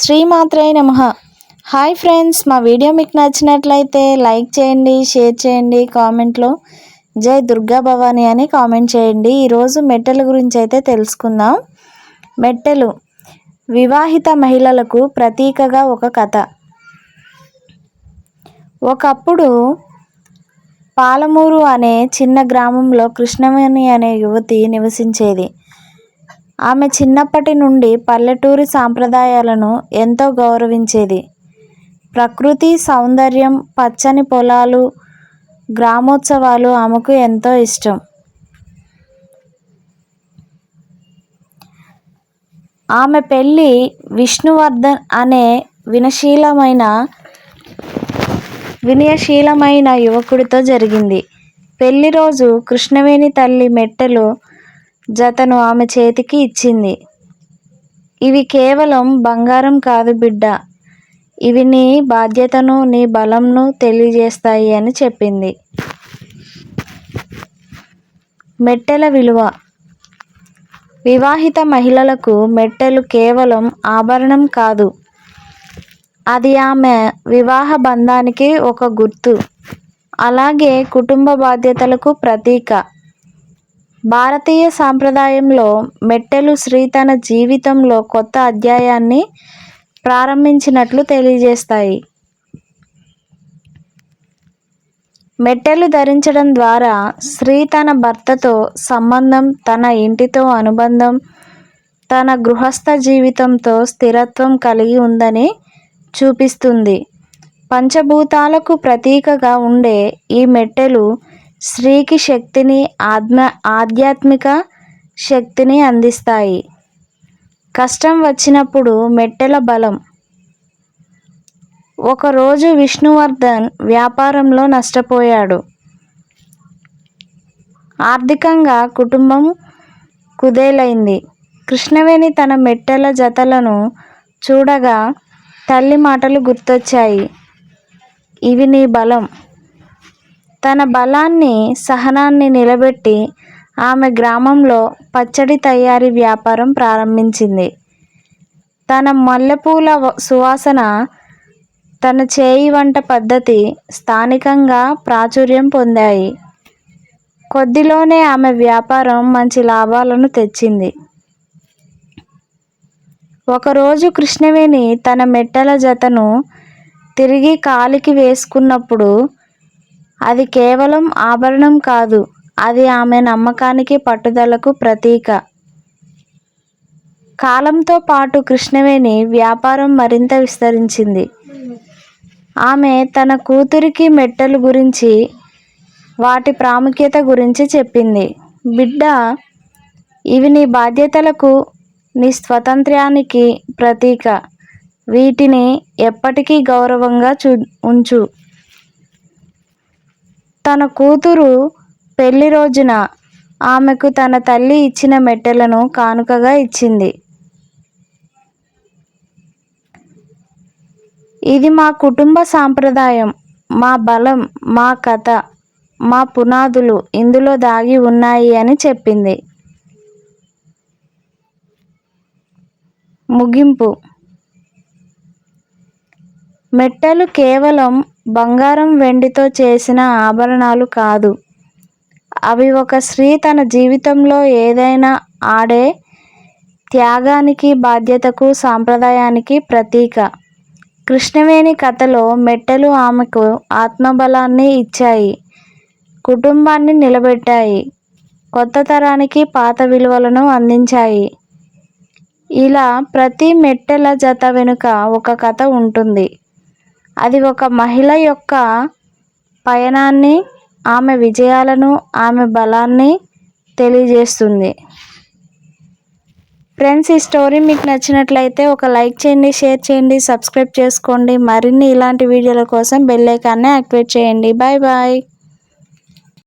శ్రీమాత్రే నమ. Hi friends మా వీడియో మీకు నచ్చినట్లయితే లైక్ చేయండి షేర్ చేయండి కామెంట్లో జై దుర్గా భవాని అని కామెంట్ చేయండి. ఈరోజు మెట్టెల గురించి అయితే తెలుసుకుందాం. మెట్టెలు వివాహిత మహిళలకు ప్రతీకగా ఒక కథ. ఒకప్పుడు పాలమూరు అనే చిన్న గ్రామంలో కృష్ణవేణి అనే యువతి నివసించేది. ఆమె చిన్నప్పటి నుండి పల్లెటూరి సాంప్రదాయాలను ఎంతో గౌరవించేది. ప్రకృతి సౌందర్యం పచ్చని పొలాలు గ్రామోత్సవాలు ఆమెకు ఎంతో ఇష్టం. ఆమె పెళ్ళి విష్ణువర్ధన్ అనే వినశీలమైన వినయశీలమైన యువకుడితో జరిగింది. పెళ్ళి రోజు కృష్ణవేణి తల్లి మెట్టెలు జతను ఆమె చేతికి ఇచ్చింది. ఇవి కేవలం బంగారం కాదు బిడ్డ. ఇవి నీ బాధ్యతను నీ బలంను తెలియజేస్తాయి అని చెప్పింది. మెట్టెల విలువ. వివాహిత మహిళలకు మెట్టెలు కేవలం ఆభరణం కాదు. అది ఆమె వివాహ బంధానికి ఒక గుర్తు. అలాగే కుటుంబ బాధ్యతలకు ప్రతీక. భారతీయ సాంప్రదాయంలో మెట్టెలు శ్రీ తన జీవితంలో కొత్త అధ్యాయాన్ని ప్రారంభించినట్లు తెలియజేస్తాయి. మెట్టెలు ధరించడం ద్వారా స్త్రీ తన భర్తతో సంబంధం తన ఇంటితో అనుబంధం తన గృహస్థ జీవితంతో స్థిరత్వం కలిగి ఉందని చూపిస్తుంది. పంచభూతాలకు ప్రతీకగా ఉండే ఈ మెట్టెలు స్త్రీకి శక్తిని ఆధ్మ ఆధ్యాత్మిక శక్తిని అందిస్తాయి. కష్టం వచ్చినప్పుడు మెట్టెల బలం. ఒకరోజు విష్ణువర్ధన్ వ్యాపారంలో నష్టపోయాడు. ఆర్థికంగా కుటుంబం కుదేలైంది. కృష్ణవేణి తన మెట్టెల జతలను చూడగా తల్లి మాటలు గుర్తొచ్చాయి. ఇవి నీ బలం. తన బలాన్ని సహనాన్ని నిలబెట్టి ఆమె గ్రామంలో పచ్చడి తయారీ వ్యాపారం ప్రారంభించింది. తన మల్లెపూల సువాసన తన చేయి వంట పద్ధతి స్థానికంగా ప్రాచుర్యం పొందాయి. కొద్దిలోనే ఆమె వ్యాపారం మంచి లాభాలను తెచ్చింది. ఒకరోజు కృష్ణవేణి తన మెట్టల జతను తిరిగి కాలికి వేసుకున్నప్పుడు అది కేవలం ఆభరణం కాదు అది ఆమె నమ్మకానికి పట్టుదలకు ప్రతీక. కాలంతో పాటు కృష్ణవేణి వ్యాపారం మరింత విస్తరించింది. ఆమె తన కూతురికి మెట్టలు గురించి వాటి ప్రాముఖ్యత గురించి చెప్పింది. బిడ్డ ఇవి నీ బాధ్యతలకు నీ స్వతంత్రానికి ప్రతీక. వీటిని ఎప్పటికీ గౌరవంగా చూ ఉంచు. తన కూతురు పెళ్ళి రోజున ఆమెకు తన తల్లి ఇచ్చిన మెట్టెలను కానుకగా ఇచ్చింది. ఇది మా కుటుంబ సాంప్రదాయం మా బలం మా కథ మా పునాదులు ఇందులో దాగి ఉన్నాయి అని చెప్పింది. ముగింపు. మెట్టలు కేవలం బంగారం వెండితో చేసిన ఆభరణాలు కాదు. అవి ఒక స్త్రీ తన జీవితంలో ఏదైనా ఆడే త్యాగానికి బాధ్యతకు సాంప్రదాయానికి ప్రతీక. కృష్ణవేణి కథలో మెట్టెలు ఆమెకు ఆత్మబలాన్ని ఇచ్చాయి కుటుంబాన్ని నిలబెట్టాయి కొత్త తరానికి పాత విలువలను అందించాయి. ఇలా ప్రతి మెట్టెల జత వెనుక ఒక కథ ఉంటుంది. అది ఒక మహిళ యొక్క పయనాన్ని ఆమె విజయాలను ఆమె బలాన్ని తెలియజేస్తుంది. ఫ్రెండ్స్ ఈ స్టోరీ మీకు నచ్చినట్లయితే ఒక లైక్ చేయండి షేర్ చేయండి సబ్స్క్రైబ్ చేసుకోండి. మరిన్ని ఇలాంటి వీడియోల కోసం బెల్ ఐకాన్ని యాక్టివేట్ చేయండి. Bye bye.